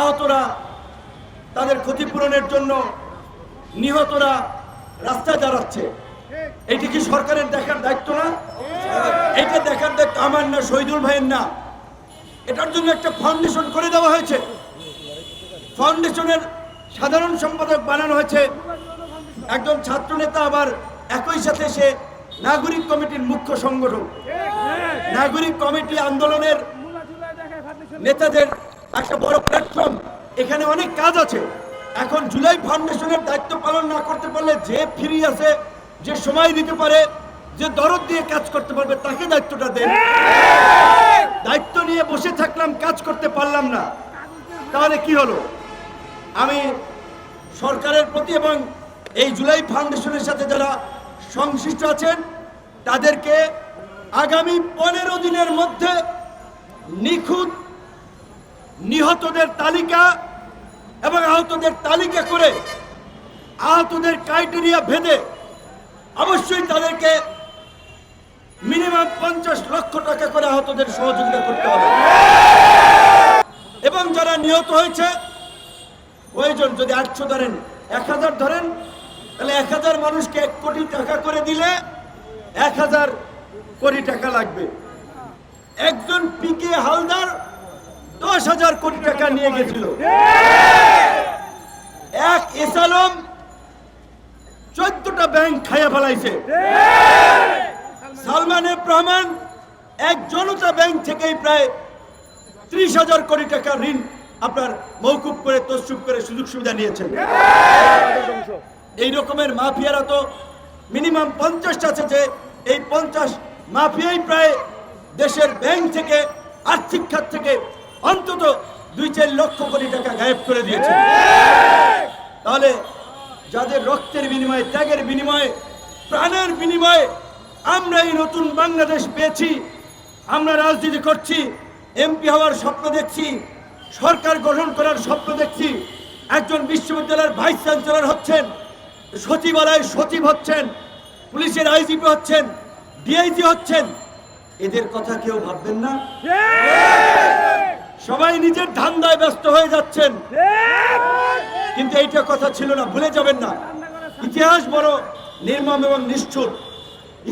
আহতরা তাদের ক্ষতিপূরণের জন্য নিহতরা রাস্তায় দাঁড়াচ্ছে। এটি কি সরকারের দেখার দায়িত্ব না? এটা দেখার দায়িত্ব আমার না, শহীদুল ভাইয়ের না। এটার জন্য একটা ফাউন্ডেশন করে দেওয়া হয়েছে। ফাউন্ডেশনের সাধারণ সম্পাদক বানানো হয়েছে। একজন ছাত্র নেতা আবার একই সাথে সে নাগরিক কমিটির মুখ্য সংগঠন নাগরিক কমিটি আন্দোলনের নেতাদের একটা বড় প্ল্যাটফর্ম এখানে অনেক কাজ আছে। এখন জুলাই ফাউন্ডেশনের দায়িত্ব পালন না করতে পারলে যে ফ্রি আছে, যে সময় দিতে পারে, যে দরদ দিয়ে কাজ করতে পারবে, তাকে দায়িত্বটা দেন। দায়িত্ব নিয়ে বসে থাকলাম, কাজ করতে পারলাম না। তাহলে কি হলো? আমি সরকারের প্রতি এবং এই জুলাই ফাউন্ডেশনের সাথে যারা সংশ্লিষ্ট আছেন, তাদেরকে আগামী পনেরো দিনের মধ্যে নিখুঁত নিহতদের তালিকা এবং আহতদের তালিকা করে আহতদের ক্রাইটেরিয়া ভেদে অবশ্যই তাদেরকে মিনিমাম পঞ্চাশ লক্ষ টাকা করে আহতদের সহযোগিতা করতে হবে। এবং যারা নিহত হয়েছে প্রয়োজন যদি আটশো ধরেন, এক হাজার ধরেন, তাহলে এক হাজার মানুষকে এক কোটি টাকা করে দিলে এক হাজার কোটি টাকা লাগবে। একজন পিকে হালদার দশ হাজার কোটি টাকা নিয়ে গেছিল। এক এসালম চোদ্দটা ব্যাংক খাইয়া ফেলাইছে। সালমান এফ এক জনতা ব্যাংক থেকেই প্রায় ত্রিশ হাজার কোটি টাকা ঋণ আপনার মৌকুব করে তসুব করে সুযোগ সুবিধা নিয়েছেন। এই রকমের মাফিয়ারা তো মিনিমাম পঞ্চাশটা আছে যে, এই পঞ্চাশ মাফিয়াই প্রায় দেশের ব্যাংক থেকে আর্থিক গায়েব করে দিয়েছে। তাহলে যাদের রক্তের বিনিময়ে, ত্যাগের বিনিময়ে, প্রাণের বিনিময়ে আমরা এই নতুন বাংলাদেশ পেয়েছি, আমরা রাজনীতি করছি এমপি হওয়ার স্বপ্ন দেখছি, সরকার গঠন করার স্বপ্ন দেখছি, একজন বিশ্ববিদ্যালয়ের ভাইস চ্যান্সেলর হচ্ছেন, সচিবালয়ের সচিব হচ্ছেন, পুলিশের আইজিপি হচ্ছেন ডিআইজি হচ্ছেন। এদের কথা কেউ ভাববেন না। সবাই নিজের ধান্দায় ব্যস্ত হয়ে যাচ্ছেন। কিন্তু এইটা কথা ছিল না, ভুলে যাবেন না। ইতিহাস বড় নির্মম এবং নিষ্ঠুর।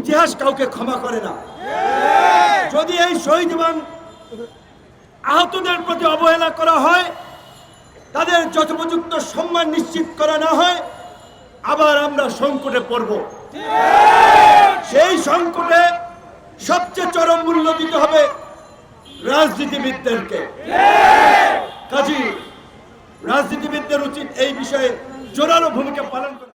ইতিহাস কাউকে ক্ষমা করে না। যদি এই শহীদ এবং আহতদের প্রতি অবহেলা করা হয়, তাদের যথোপযুক্ত সম্মান নিশ্চিত করা না হয়, আবার আমরা সংকটে পড়ব। সেই সংকটে সবচেয়ে চরম মূল্য দিতে হবে রাজনীতিবিদদেরকে। কাজী রাজনীতিবিদদের উচিত এই বিষয়ে জোরালো ভূমিকা পালন করা।